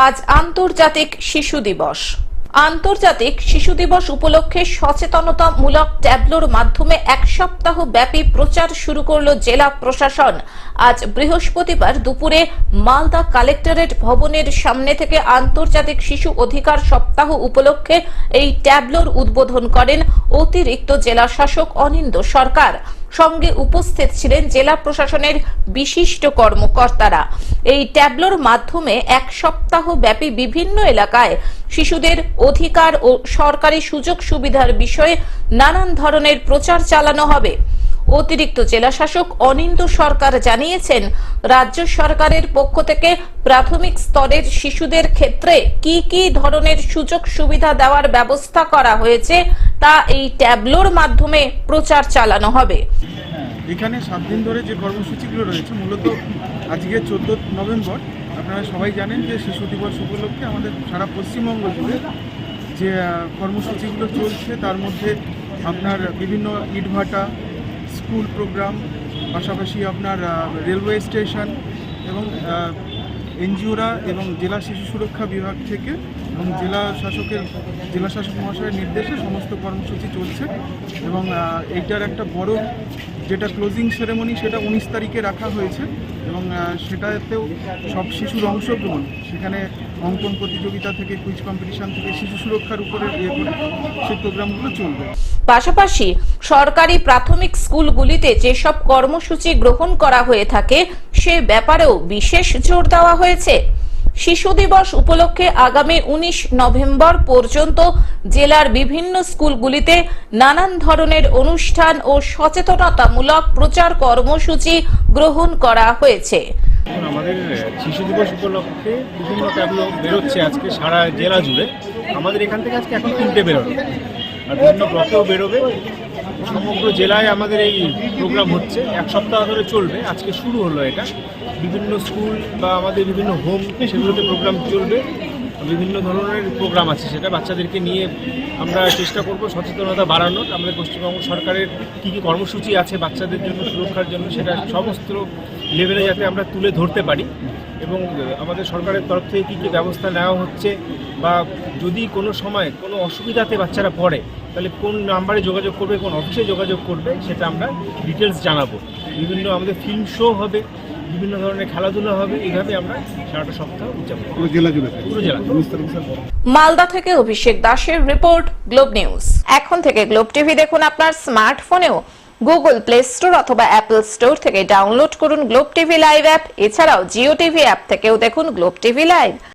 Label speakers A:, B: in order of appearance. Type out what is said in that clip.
A: আজ আন্তর্জাতিক শিশু দিবস। আন্তর্জাতিক শিশু দিবস উপলক্ষে সচেতনতামূলক ট্যাবলোর মাধ্যমে এক সপ্তাহ ব্যাপী প্রচার শুরু করল জেলা প্রশাসন। আজ বৃহস্পতিবার দুপুরে মালদা কালেক্টরেট ভবনের সামনে থেকে আন্তর্জাতিক শিশু অধিকার সপ্তাহ উপলক্ষে এই ট্যাবলোর উদ্বোধন করেন অতিরিক্ত জেলা শাসক অনিন্দ সরকার। সঙ্গে উপস্থিত ছিলেন জেলা প্রশাসনের বিশিষ্ট কর্মকর্তারা। এই ট্যাবলোর মাধ্যমে এক সপ্তাহ ব্যাপী বিভিন্ন এলাকায় শিশুদের অধিকার ও সরকারি সুযোগ সুবিধার বিষয়ে নানান ধরনের প্রচার চালানো হবে। অতিরিক্ত জেলাশাসক অনিন্দ সরকার জানিয়েছেন, রাজ্য সরকারের পক্ষ থেকে প্রাথমিক স্তরের শিশুদের ক্ষেত্রে কি কি ধরনের সুযোগ সুবিধা দেওয়ার ব্যবস্থা করা হয়েছে তা এই ট্যাবলোর মাধ্যমে প্রচার চালানো হবে।
B: এখানে সাত দিন ধরে যে কর্মসূচিগুলো রয়েছে, মূলত আজকে চোদ্দ নভেম্বর, আপনারা সবাই জানেন যে শিশু দিবস উপলক্ষে আমাদের সারা পশ্চিমবঙ্গ জুড়ে যে কর্মসূচিগুলো চলছে, তার মধ্যে আপনার বিভিন্ন ইটভাটা স্কুল প্রোগ্রাম, পাশাপাশি আপনার রেলওয়ে স্টেশন এবং এনজিওরা এবং জেলা শিশু সুরক্ষা বিভাগ থেকে এবং জেলা শাসকের, জেলা শাসক মহাশয়ের নির্দেশে সমস্ত কর্মসূচি চলছে এবং এইটার একটা বড় যেটা ক্লোজিং সেরেমনি সেটা উনিশ তারিখে রাখা হয়েছে এবং সেটাতেও সব শিশুর অংশগ্রহণ। সেখানে অঙ্কন প্রতিযোগিতা থেকে কুইজ কম্পিটিশন থেকে শিশু সুরক্ষার উপরে ইয়ে করে সেই প্রোগ্রামগুলো চলবে।
A: পাশাপাশি সরকারি প্রাথমিক স্কুলগুলিতে যেসব কর্মসূচি গ্রহণ করা হয়ে থাকে, সে ব্যাপারেও বিশেষ জোর দেওয়া হয়েছে। শিশু দিবস উপলক্ষে আগামী উনিশ নভেম্বর পর্যন্ত জেলার বিভিন্ন স্কুলগুলিতে নানান ধরনের অনুষ্ঠান ও সচেতনতামূলক প্রচার কর্মসূচি গ্রহণ করা হয়েছে।
C: আমাদের শিশু দিবস উপলক্ষে বিভিন্ন ট্যাবলো বেরোচ্ছে আজকে সারা জেলা জুড়ে। আমাদের এখান থেকে আজকে এখন তিনটে বেরোবে আর বিভিন্ন ব্লকেও বেরোবে। সমগ্র জেলায় আমাদের এই প্রোগ্রাম হচ্ছে। এক সপ্তাহ ধরে চলবে। আজকে শুরু হলো এটা। বিভিন্ন স্কুল বা আমাদের বিভিন্ন হোম সেগুলোতে প্রোগ্রাম চলবে। বিভিন্ন ধরনের প্রোগ্রাম আছে, সেটা বাচ্চাদেরকে নিয়ে আমরা চেষ্টা করব সচেতনতা বাড়ানোর। আমাদের পশ্চিমবঙ্গ সরকারের কী কী কর্মসূচি আছে বাচ্চাদের জন্য, সুরক্ষার জন্য, সেটা সমস্ত লেভেলে যাতে আমরা তুলে ধরতে পারি। এবং আমাদের সরকারের তরফ থেকে কী কী ব্যবস্থা নেওয়া হচ্ছে বা যদি কোনো সময় কোনো অসুবিধাতে বাচ্চারা পড়ে, তাহলে কোন নাম্বারে যোগাযোগ করবে, কোন অফিসে যোগাযোগ করবে, সেটা আমরা ডিটেলস জানাব। বিভিন্ন আমাদের ফিল্ম শো হবে বিভিন্ন ধরনের খেলাধুলা হবে এইভাবে আমরা সারাটা সপ্তাহ উদযাপন
B: পুরো জেলা জুড়ে
C: পুরো জেলা।
A: মালদা থেকে অভিষেক দাসের রিপোর্ট গ্লোব নিউজ। এখন থেকে গ্লোব টিভি দেখুন আপনার স্মার্টফোনেও। গুগল প্লে স্টোর অথবা অ্যাপল স্টোর থেকে ডাউনলোড করুন গ্লোব টিভি লাইভ অ্যাপ। এছাড়াও জিও টিভি অ্যাপ থেকেও দেখুন গ্লোব টিভি লাইভ।